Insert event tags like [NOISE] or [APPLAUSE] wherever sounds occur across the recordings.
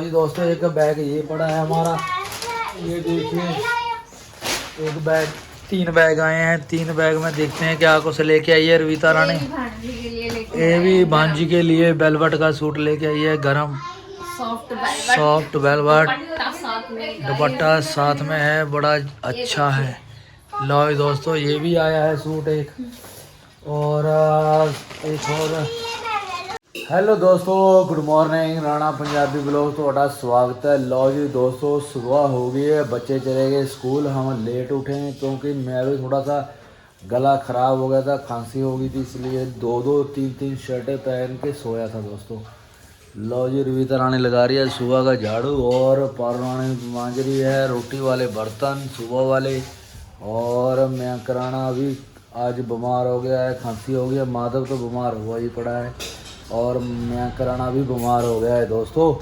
जी दोस्तों एक बैग ये पड़ा है हमारा। ये देखिए एक बैग तीन बैग आए हैं। तीन बैग में देखते हैं क्या कुछ लेके आई है रविता रानी। ये भी भांजी के लिए बेलवट का सूट लेके आई है गरम। सॉफ्ट वेलवेट दुपट्टा साथ में है। बड़ा अच्छा है। लो दोस्तों ये भी आया है सूट एक। और एक और ਹੈਲੋ ਦੋਸਤੋ good morning Rana Punjabi blog ਤੁਹਾਡਾ ਸਵਾਗਤ ਹੈ ਲਓ ਜੀ ਦੋਸਤੋ ਸਵੇਰ ਹੋ गई है बच्चे चले गए स्कूल हम लेट उठे हैं क्योंकि मैं भी थोड़ा सा गला खराब हो गया था खांसी हो गई थी इसलिए दो दो तीन तीन शर्टें पहन के सोया था दोस्तों लो जी रविता रानी लगा रही है सुबह का झाड़ू और पारू रानी मांज रही है रोटी वाले बर्तन सुबह वाले और मैं कराना अभी आज बीमार हो गया है खांसी हो गया माधव तो बीमार हुआ ही पड़ा है और मैं कराना भी बीमार हो गया है दोस्तों।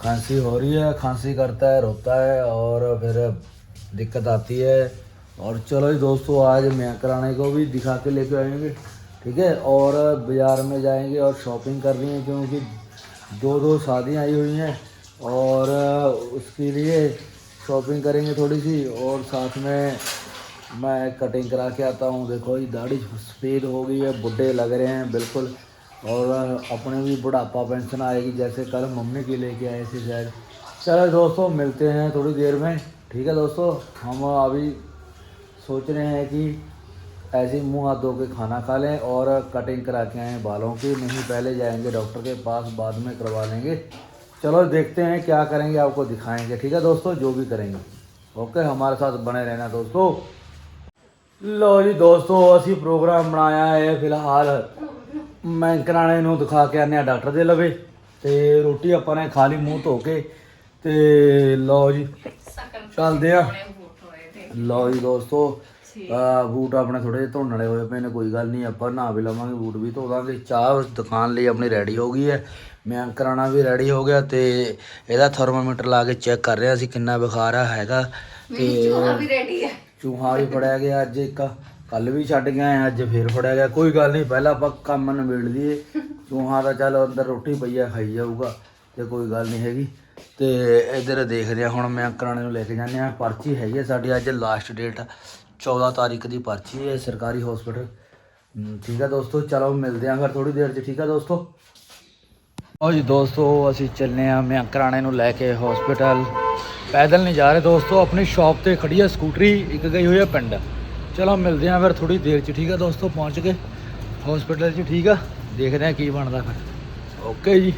खांसी हो रही है, खांसी करता है, रोता है और फिर दिक्कत आती है। और चलो जी दोस्तों, आज मैं कराने को भी दिखा के लेके आएँगे, ठीक है? और बाज़ार में जाएँगे और शॉपिंग कर रही है क्योंकि दो दो शादियाँ आई हुई हैं और उसके लिए शॉपिंग करेंगे थोड़ी सी और साथ में मैं कटिंग करा के आता हूँ। देखो ये दाढ़ी सफ़ेद हो गई है बुढ़े लग रहे हैं, बिल्कुल और अपने भी बुढ़ापा पेंशन आएगी, जैसे कल मम्मी की लेके आए थे शायद चलो दोस्तों, मिलते हैं थोड़ी देर में। ठीक है दोस्तों, हम अभी सोच रहे हैं कि ऐसे ही मुँह हाथ धो के खाना खा लें और कटिंग करा के आएँ बालों की। नहीं, पहले जाएँगे डॉक्टर के पास, बाद में करवा लेंगे। चलो देखते हैं क्या करेंगे, आपको दिखाएँगे। ठीक है दोस्तों, जो भी करेंगे। ओके, हमारे साथ बने रहना दोस्तों। लो जी दोस्तों असी प्रोग्राम बनाया है फ़िलहाल। ਮੈਂ ਕਰਾਣੇ ਨੂੰ ਦਿਖਾ ਕੇ ਆਨੇ ਆ ਡਾਕਟਰ ਦੇ ਲਵੇ ਤੇ ਰੋਟੀ ਆਪਾਂ ਨੇ ਖਾ ਲਈ ਮੂੰਹ ਧੋ ਕੇ ਤੇ ਲਓ ਜੀ ਚੱਲਦੇ ਆ। ਲਓ ਜੀ ਦੋਸਤੋ ਆ ਬੂਟ ਆਪਣੇ ਥੋੜੇ ਧੋਣ ਵਾਲੇ ਹੋਏ ਪਏ ਨੇ ਕੋਈ ਗੱਲ ਨਹੀਂ ਆਪਾਂ ਨਾ ਵੀ ਲਵਾਂਗੇ ਬੂਟ ਵੀ ਧੋ ਦਾਂਗੇ। ਚਾਹ ਦੁਕਾਨ ਲਈ ਆਪਣੀ ਰੈਡੀ ਹੋ ਗਈ ਹੈ। ਮੈਂ ਕਰਾਣਾ ਵੀ ਰੈਡੀ ਹੋ ਗਿਆ ਤੇ ਇਹਦਾ ਥਰਮੋਮੀਟਰ ਲਾ ਕੇ ਚੈੱਕ ਕਰ ਰਿਹਾ ਸੀ ਕਿੰਨਾ ਬੁਖਾਰ ਆ ਹੈਗਾ ਤੇ ਚੂਹਾ ਵੀ ਰੈਡੀ ਹੈ। ਚੂਹਾ ਵੀ ਫੜਿਆ ਗਿਆ ਅੱਜ ਇੱਕ। ਕੱਲ ਵੀ ਛੱਡ ਗਿਆ ਅੱਜ ਫੇਰ ਫੜਿਆ ਗਿਆ। ਕੋਈ ਗੱਲ ਨਹੀਂ, ਪਹਿਲਾਂ ਆਪਾਂ ਕੰਮ ਨਿਬੇੜ ਲਈਏ। ਚੂਹਾ ਦਾ ਚੱਲ ਅੰਦਰ ਰੋਟੀ ਪਈ ਆ, ਖਾਈ ਜਾਊਗਾ, ਤੇ ਕੋਈ ਗੱਲ ਨਹੀਂ ਹੈਗੀ। ਤੇ ਇਧਰ ਦੇਖਦੇ ਆ ਹੁਣ ਮੈਂ ਕਰਾਣੇ ਨੂੰ ਲੈ ਕੇ ਜਾਂਦੇ ਆ ਪਰਚੀ ਹੈਗੀ ਆ ਸਾਡੀ, ਅੱਜ ਲਾਸਟ ਡੇਟ 14 ਤਾਰੀਖ ਦੀ ਪਰਚੀ ਹੈ, ਸਰਕਾਰੀ ਹਸਪੀਟਲ ਠੀਕ ਆ ਦੋਸਤੋ, ਚਲੋ ਮਿਲਦੇ ਆ ਫਿਰ ਥੋੜੀ ਦੇਰ 'ਚ, ਠੀਕ ਆ ਦੋਸਤੋ? ਉਹ ਜੀ ਦੋਸਤੋ, ਅਸੀਂ ਚੱਲਨੇ ਆ ਮੈਂ ਕਰਾਣੇ ਨੂੰ ਲੈ ਕੇ ਹਸਪੀਟਲ ਪੈਦਲ ਨਹੀਂ ਜਾ ਰਹੇ ਦੋਸਤੋ, ਆਪਣੀ ਸ਼ਾਪ ਤੇ ਖੜੀ ਆ ਸਕੂਟਰੀ, ਇੱਕ ਗਈ ਹੋਈ ਆ ਪਿੰਡ। ਚਲੋ ਮਿਲਦੇ ਆ ਫਿਰ ਥੋੜੀ ਦੇਰ ਚ, ਠੀਕ ਆ ਦੋਸਤੋ? ਪਹੁੰਚ ਕੇ ਹਸਪੀਟਲ ਚ, ਠੀਕ ਆ? ਦੇਖਦੇ ਆ ਕੀ ਬਣਦਾ ਫਿਰ। ਓਕੇ ਜੀ।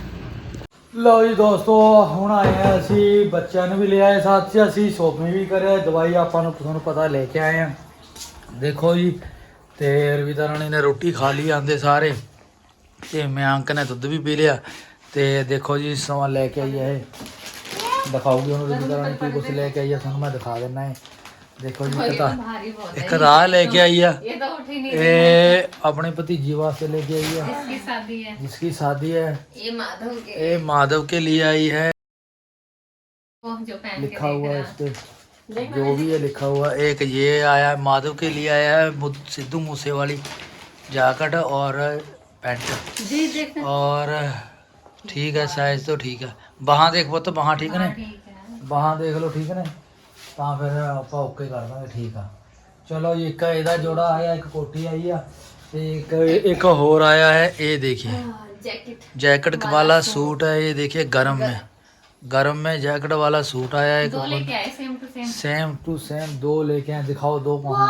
ਲਓ ਜੀ ਦੋਸਤੋ, ਹੁਣ ਆਏ ਆ ਅਸੀਂ, ਬੱਚਿਆਂ ਨੂੰ ਵੀ ਲੈ ਆਏ ਸਾਥ 'ਚ। ਅਸੀਂ ਸ਼ੋਪਿੰਗ ਵੀ ਕਰਿਆ, ਦਵਾਈ ਆਪਾਂ ਨੂੰ ਤੁਹਾਨੂੰ ਪਤਾ ਲੈ ਕੇ ਆਏ ਆ ਦੇਖੋ ਜੀ, ਤੇ ਰਵਿਤਾ ਰਾਣੀ ਨੇ ਰੋਟੀ ਖਾ ਲਈ ਆਂਦੇ ਸਾਰੇ। ਤੇ ਮੈਂ ਅੰਕ ਨੇ ਦੁੱਧ ਵੀ ਪੀ ਲਿਆ। ਤੇ ਦੇਖੋ ਜੀ, ਸਮਾਂ ਲੈ ਕੇ ਆਈ ਹੈ ਇਹ। ਦਿਖਾਉਗੀ ਉਹਨੂੰ ਰਵਿਤਾ ਰਾਣੀ ਕੀ ਕੁਛ ਲੈ ਕੇ ਆਈ ਹੈ ਤੁਹਾਨੂੰ ਮੈਂ ਦਿਖਾ ਦਿੰਨਾ ਹੈ। देखो जी ਇੱਕ ਤਾਂ ਇੱਕ आई है। ये तो उठ ही नहीं ਇਹ ਆਪਣੇ ਭਤੀਜੀ है। शादी है। जिसकी शादी है। ये माधव के माधव के लिए आई है। वो जो पहन लिखा हुआ है इस पे जो भी है लिखा हुआ। है। एक ये आया है माधव के लिए आया है सिद्धू मूसे वाली जैकेट और पैंट। और ठीक है साइज़ तो ठीक है। बाहाँ देख वो तो बाहाँ ठीक ने ठीक है। देख लो ठीक ने ਤਾਂ ਫਿਰ ਆਪਾਂ ਓਕੇ ਕਰ ਦਾਂਗੇ ਠੀਕ ਆ ਚਲੋ ਜੀ ਇੱਕ ਇਹਦਾ ਜੋੜਾ ਆਇਆ ਇੱਕ ਕੋਟੀ ਆਈ ਆ ਤੇ ਇੱਕ ਇੱਕ ਹੋਰ ਆਇਆ है ये देखिए जैकेट जैकेट वाला सूट है ये देखिए गर्म में गर्म में जैकेट वाला सूट आया है दो लेके आए same to same same to same दो लेके आए दिखाओ दो कहाँ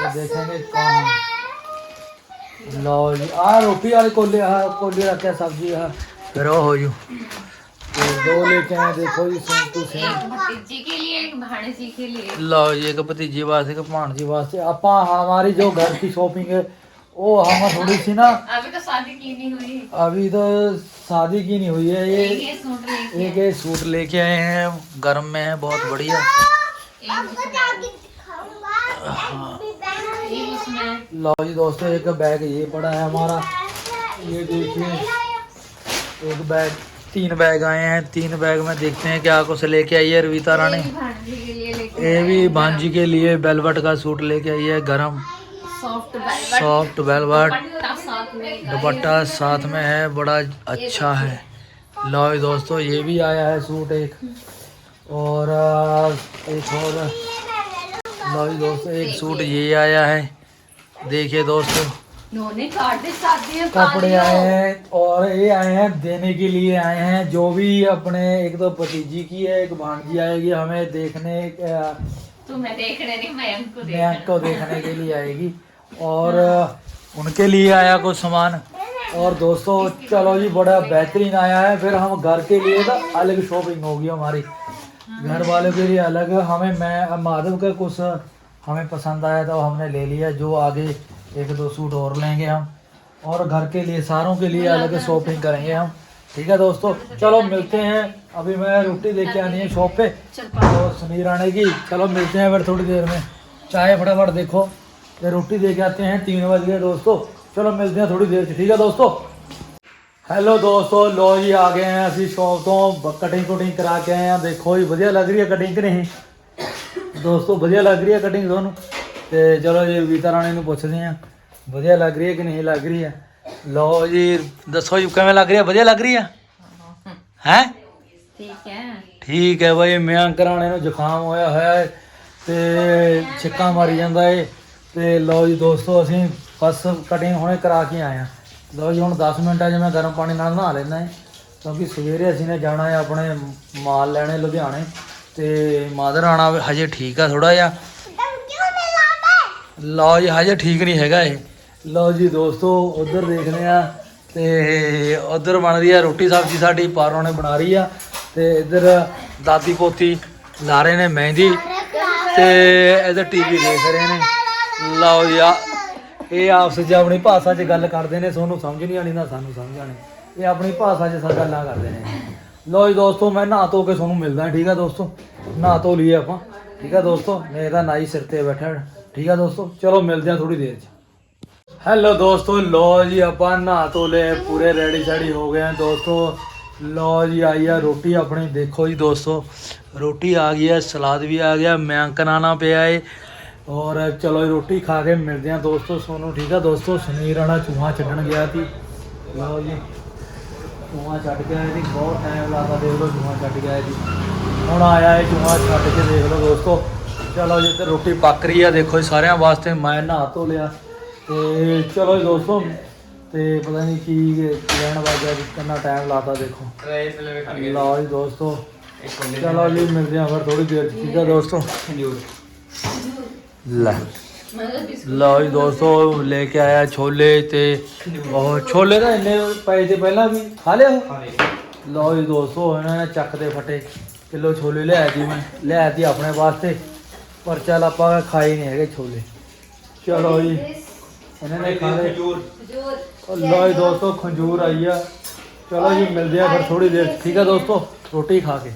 ये देखेंगे कौन है लो जी आ रोटी वाली कोली आ कोली रखे सब्जी है फिर वो हो जू तो दो लेके आए देखो जी सेम टू सेम भतीजी के लिए एक भाणेजी के लिए। लो जी एक भतीजी वास्ते एक भाणजी वास्ते। आपा हमारी जो घर की शॉपिंग है वो हम थोड़ी सी ना अभी तो शादी की नहीं हुई। अभी तो शादी की नहीं हुई है ये ये सूट लेके एक ये सूट लेके आए हैं गर्म में है बहुत बढ़िया। उसमें लो जी दोस्तों एक बैग ये पड़ा है हमारा। ये देखिए। एक बैग। तीन बैग आए हैं तीन बैग में देखते हैं क्या कुछ लेके आई है रविता रानी। ये भाणजी के लिए लेके ये भी भांजी के लिए बेलवट का सूट लेके आई है गरम। सॉफ्ट वेलवेट दुपट्टा साथ में दुपट्टा साथ में है बड़ा अच्छा है। लो दोस्तों ये भी आया है सूट एक। और एक और। लो दोस्तों एक सूट ये आया है। देखिए दोस्तों। कपड़े आए हैं और ये आए हैं देने के लिए आए हैं जो भी अपने एक तो भतीजी की है एक भांजी आएगी हमें देखने तुम्हें देखने नहीं को देखने के लिए आएगी। [LAUGHS] और उनके लिए आया कुछ सामान। और दोस्तों चलो जी बड़ा बेहतरीन आया है। फिर हम घर के लिए ना अलग शॉपिंग होगी हमारी। घर वालों के लिए अलग। हमें मैं माधव का कुछ हमें पसंद आया तो हमने ले लिया जो आगे एक दो सूट और लेंगे हम और घर के लिए सारों के लिए अलग शॉपिंग करेंगे हम ठीक है दोस्तों चलो मिलते हैं अभी मैं रोटी लेके आनी है शॉप पे चल पा तो सुनील आने की चलो मिलते हैं फिर थोड़ी देर में चाय फटाफट देखो ये रोटी दे के आते हैं तीन बज गए दोस्तों चलो मिलते हैं थोड़ी देर 'ਚ ठीक है दोस्तों ਹੈਲੋ ਦੋਸਤੋ ਲੋ ਜੀ ਆ ਗਏ ਆ ਅਸੀਂ ਸ਼ੌਪ ਤੋਂ ਕਟਿੰਗ ਕੁਟਿੰਗ ਕਰਾ ਕੇ ਆਏ ਆ ਦੇਖੋ ਜੀ ਵਧੀਆ ਲੱਗ ਰਹੀ ਹੈ ਕਟਿੰਗ ਕਿ ਨਹੀਂ ਦੋਸਤੋ ਵਧੀਆ ਲੱਗ ਰਹੀ ਹੈ ਕਟਿੰਗ ਤੁਹਾਨੂੰ ਤੇ ਚਲੋ ਜੀ ਵੀਤਾ ਰਾਣੀ ਨੂੰ ਪੁੱਛਦੇ ਆ ਵਧੀਆ ਲੱਗ ਰਹੀ ਹੈ ਕਿ ਨਹੀਂ ਲੱਗ ਰਹੀ ਹੈ? ਲਓ ਜੀ ਦੱਸੋ ਜੀ ਕਿਵੇਂ ਲੱਗ ਰਹੀ ਹੈ? ਵਧੀਆ ਲੱਗ ਰਹੀ ਹੈ? ਹੈ? ਠੀਕ ਹੈ। ਠੀਕ ਹੈ ਬਾਈ ਮੈਂ ਕਰਾਣੇ ਨੂੰ ਜ਼ੁਕਾਮ ਹੋਇਆ ਹੋਇਆ ਹੈ ਤੇ ਛਿੱਕਾ ਮਾਰੀ ਜਾਂਦਾ ਏ। ਤੇ ਲਓ ਜੀ ਦੋਸਤੋ ਅਸੀਂ ਫਸ ਕਟਿੰਗ ਹੁਣੇ ਕਰਾ ਕੇ ਆਏ ਆ ਲਓ ਜੀ ਹੁਣ 10 ਮਿੰਟਾਂ 'ਚ ਮੈਂ ਗਰਮ ਪਾਣੀ ਨਾਲ ਨਹਾ ਲੈਣਾ ਹੈ ਕਿਉਂਕਿ ਸਵੇਰੇ ਅਸੀਂ ਨੇ ਜਾਣਾ ਹੈ ਆਪਣੇ ਮਾਲ ਲੈਣੇ ਲੁਧਿਆਣੇ। ਤੇ ਮਾਦਰ ਆਣਾ ਹਜੇ ਠੀਕ ਆ ਥੋੜਾ ਜਿਹਾ। ਲਓ ਜੀ, ਹਜੇ ਠੀਕ ਨਹੀਂ ਹੈਗਾ ਇਹ। ਲਓ ਜੀ, ਦੋਸਤੋ, ਉਧਰ ਦੇਖਦੇ ਆ ਤੇ ਉਧਰ ਬਣ ਰਹੀ ਆ ਰੋਟੀ ਸਬਜ਼ੀ ਸਾਡੀ, ਪਾਰੋਂ ਨੇ ਬਣਾ ਰਹੀ ਆ ਤੇ ਇੱਧਰ ਦਾਦੀ ਪੋਤੀ ਲਾ ਰਹੇ ਨੇ ਮਹਿੰਦੀ ਤੇ ਇੱਧਰ ਟੀਵੀ ਦੇਖ ਰਹੇ ਨੇ। ਲਓ ਜੀ, ਆ ਇਹ ਆਪਸ ਵਿੱਚ ਆਪਣੀ ਭਾਸ਼ਾ 'ਚ ਗੱਲ ਕਰਦੇ ਨੇ ਤੁਹਾਨੂੰ ਸਮਝ ਨਹੀਂ ਆਣੀ ਨਾ ਸਾਨੂੰ ਸਮਝ ਆਣੀ ਇਹ ਆਪਣੀ ਭਾਸ਼ਾ 'ਚ ਸਾ ਗੱਲਾਂ ਕਰਦੇ ਨੇ। ਲਓ ਜੀ, ਦੋਸਤੋ, ਮੈਂ ਨਹਾ ਧੋ ਕੇ ਤੁਹਾਨੂੰ ਮਿਲਦਾ, ਠੀਕ ਆ ਦੋਸਤੋ? ਨਹਾ ਧੋ ਲਈਏ ਆਪਾਂ। ਠੀਕ ਆ ਦੋਸਤੋ? ਮੇਰਾ ਨਾਈ ਸਿਰ ਤੇ ਬੈਠਾ। ਠੀਕ ਆ ਦੋਸਤੋ, ਚਲੋ ਮਿਲਦੇ ਆ ਥੋੜੀ ਦੇਰ 'ਚ। ਹੈਲੋ ਦੋਸਤੋ ਲੋ ਜੀ ਆਪਾਂ ਨਹਾ ਧੋ ਲਏ, ਪੂਰੇ ਰੈਡੀ ਸ਼ੈਡੀ ਹੋ ਗਏ ਆ। ਦੋਸਤੋ ਲੋ ਜੀ ਆਈ ਆ ਰੋਟੀ ਆਪਣੀ, ਦੇਖੋ ਜੀ ਦੋਸਤੋ, ਰੋਟੀ ਆ ਗਈ ਹੈ ਸਲਾਦ ਵੀ ਆ ਗਿਆ ਮਿਆਂਕ ਨਾਨਾ ਪਿਆ ਏ। ਔਰ ਚਲੋ ਰੋਟੀ ਖਾ ਕੇ ਮਿਲਦੇ ਆ ਦੋਸਤੋ, ਸੋਨੂੰ, ਠੀਕ ਆ ਦੋਸਤੋ ਸੁਨੀਲ ਵਾਲਾ ਚੂਹਾ ਛੱਡਣ ਗਿਆ ਸੀ। ਲਓ ਜੀ, ਚੂਹਾ ਛੱਡ ਗਿਆ ਜੀ ਬਹੁਤ ਟਾਈਮ ਲੱਗਦਾ ਦੇਖ ਲਓ, ਚੂਹਾ ਛੱਡ ਗਿਆ ਜੀ ਹੁਣ ਆਇਆ ਇਹ ਚੂਹਾ ਛੱਡ ਕੇ ਦੇਖ ਲਓ ਦੋਸਤੋ। ਚਲੋ ਜੀ ਤੇ ਰੋਟੀ ਪੱਕ ਰਹੀ ਆ, ਦੇਖੋ ਜੀ ਸਾਰਿਆਂ ਵਾਸਤੇ ਮੈਂ ਨਹਾ ਧੋ ਲਿਆ। ਤੇ ਚਲੋ ਜੀ ਦੋਸਤੋ, ਤੇ ਪਤਾ ਨਹੀਂ ਕੀ ਲੈਣ ਵਾਜਾ ਵੀ ਕਿੰਨਾ ਟਾਈਮ ਲਾਤਾ, ਦੇਖੋ। ਲਓ ਜੀ ਦੋਸਤੋ, ਚਲੋ ਜੀ ਮਿਲਦੇ ਆ ਫਿਰ ਥੋੜੀ ਦੇਰ ਠੀਕ ਆ ਦੋਸਤੋ? ਲੈ, ਲਓ ਜੀ ਦੋਸਤੋ, ਲੈ ਕੇ ਆਇਆ ਛੋਲੇ ਤੇ ਉਹ ਛੋਲੇ ਤਾਂ ਇੰਨੇ ਪਏ ਤੇ ਪਹਿਲਾਂ ਵੀ ਖਾ ਲਿਆ? ਲਓ ਜੀ ਦੋਸਤੋ, ਇਹਨਾਂ ਨੇ ਚੱਕ ਦੇ ਫਟੇ। ਕਿਲੋ ਛੋਲੇ ਲਿਆ ਜੀ ਮੈਂ ਲਿਆ ਦੀ ਆਪਣੇ ਵਾਸਤੇ। ਪਰ ਚੱਲ ਆਪਾਂ ਖਾਏ ਨਹੀਂ ਹੈਗੇ ਛੋਲੇ। ਚਲੋ ਜੀ। ਇਹਨਾਂ ਨੇ ਖਾ ਲਏ। ਉਹ ਲਓ ਜੀ ਦੋਸਤੋ ਖੰਜੂਰ ਆਈ ਆ। ਚਲੋ ਜੀ ਮਿਲਦੇ ਆ ਫਿਰ ਥੋੜੀ ਦੇਰ। ਠੀਕ ਆ ਦੋਸਤੋ ਰੋਟੀ ਖਾ ਕੇ।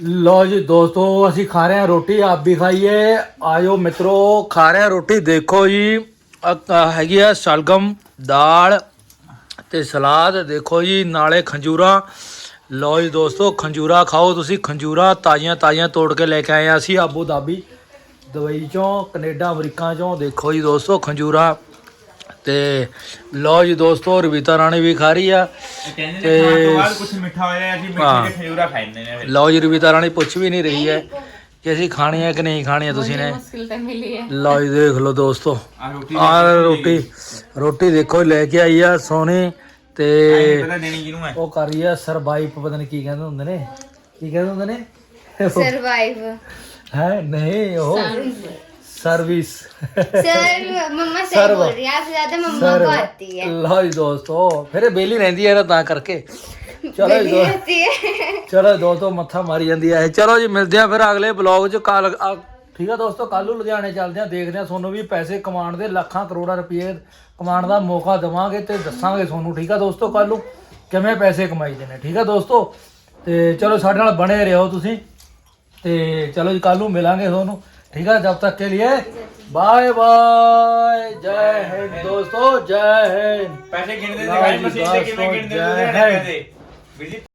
ਲਓ ਜੀ ਦੋਸਤੋ ਅਸੀਂ ਖਾ ਰਹੇ ਹਾਂ ਰੋਟੀ ਆਪ ਵੀ ਖਾਈਏ। ਆਇਓ ਮਿੱਤਰੋ ਖਾ ਰਹੇ ਹਾਂ ਰੋਟੀ। ਦੇਖੋ ਜੀ ਹੈਗੀ ਆ ਸਲਗਮ ਦਾਲ ਤੇ ਸਲਾਦ। ਦੇਖੋ ਜੀ ਨਾਲੇ ਖੰਜੂਰਾ। ਲਓ ਜੀ ਦੋਸਤੋ ਖੰਜੂਰਾ ਖਾਓ ਤੁਸੀਂ। ਖੰਜੂਰਾ ਤਾਜ਼ੀਆਂ ਤਾਜ਼ੀਆਂ ਤੋੜ ਕੇ ਲੈ ਕੇ ਆਏ ਆ ਅਸੀਂ ਆਬੂ ਧਾਬੀ ਦੁਬਈ ਚੋਂ ਕੈਨੇਡਾ ਅਮਰੀਕਾ ਚੋਂ ਦੇਖੋ ਜੀ ਦੋਸਤੋ ਖੰਜੂਰਾ ਤੇ ਲਓ ਜੀ ਦੋਸਤੋ ਰਵਿਤਾ ਰਾਣੀ ਵੀ ਖਾ ਰਹੀ ਆ ਤੇ ਕੁਝ ਜੀ ਰਵਿਤਾ ਰਾਣੀ ਪੁੱਛ ਵੀ ਨਹੀਂ ਰਹੀ ਹੈ ਕਿ ਅਸੀਂ ਖਾਣੀ ਹੈ ਕਿ ਨਹੀਂ ਖਾਣੀ ਹੈ ਤੁਸੀਂ ਨੇ। ਲਓ ਜੀ ਦੇਖ ਲਓ ਦੋਸਤੋ। ਆ ਰੋਟੀ ਰੋਟੀ ਦੇਖੋ ਲੈ ਕੇ ਆਈ ਆ ਸੋਨੇ ਤੇ ਉਹ ਕਰ ਰਹੀ ਆ ਸਰਵਾਈਵ ਪਤਾ ਕੀ ਕਹਿੰਦੇ ਹੁੰਦੇ ਨੇ। ਕੀ ਕਹਿੰਦੇ ਹੁੰਦੇ ਨੇ? ਸਰਵਾਈਵ ਹੈ ਨਹੀਂ ਉਹ ਸਰਵਿਸ सर मम्मा सही सर्व। बोल रही है आपसे ज्यादा मम्मा को आती है ਲਓ ਜੀ ਦੋਸਤੋ ਫਿਰ ਇਹ ਬੇਲੀ ਰਹਿੰਦੀ ਹੈ ਨਾ ਤਾਂ ਕਰਕੇ ਚਲੋ ਜੀ बेली ਦੋਸਤੋ आती है ਚਲੋ ਦੋਸਤੋ ਮੱਥਾ ਮਾਰੀ ਜਾਂਦੀ ਹੈ ਚਲੋ ਜੀ ਮਿਲਦੇ ਆ ਫਿਰ ਅਗਲੇ ਬਲੌਗ 'ਚ ਕੱਲ ਠੀਕ ਆ ਦੋਸਤੋ ਕੱਲ ਨੂੰ ਲੁਧਿਆਣੇ ਚੱਲਦੇ ਆ ਦੇਖਦੇ ਆ ਤੁਹਾਨੂੰ ਵੀ ਪੈਸੇ ਕਮਾਉਣ ਦੇ ਲੱਖਾਂ ਕਰੋੜਾਂ ਰੁਪਏ ਕਮਾਉਣ ਦਾ ਮੌਕਾ ਦੇਵਾਂਗੇ ਤੇ ਦੱਸਾਂਗੇ ਤੁਹਾਨੂੰ ਠੀਕ ਆ ਦੋਸਤੋ ਕੱਲ ਨੂੰ ਕਿਵੇਂ ਪੈਸੇ ਕਮਾਈਦੇ ਨੇ ਠੀਕ ਆ ਦੋਸਤੋ ਤੇ ਚਲੋ ਸਾਡੇ ਨਾਲ ਬਣੇ ਰਹੋ ਤੁਸੀਂ ਤੇ ਚਲੋ ਜੀ ਕੱਲ ਨੂੰ ਮਿਲਾਂਗੇ ਤੁਹਾਨੂੰ। ਠੀਕ ਆ ਜਬ ਤੱਕ ਕੇ लिए ਬਾਏ ਬਾਏ। ਜੈ ਹਿੰਦ ਦੋਸਤੋ ਜੈ ਹਿੰਦ। ਪੈਸੇ ਗਿਣਦੇ ਦਿਖਾਈ ਮਸ਼ੀਨ ਤੇ ਕਿਵੇਂ ਗਿਣਦੇ ਹਿੰਦ। ਪੈਸੇ। ਵੀਰ ਜੀ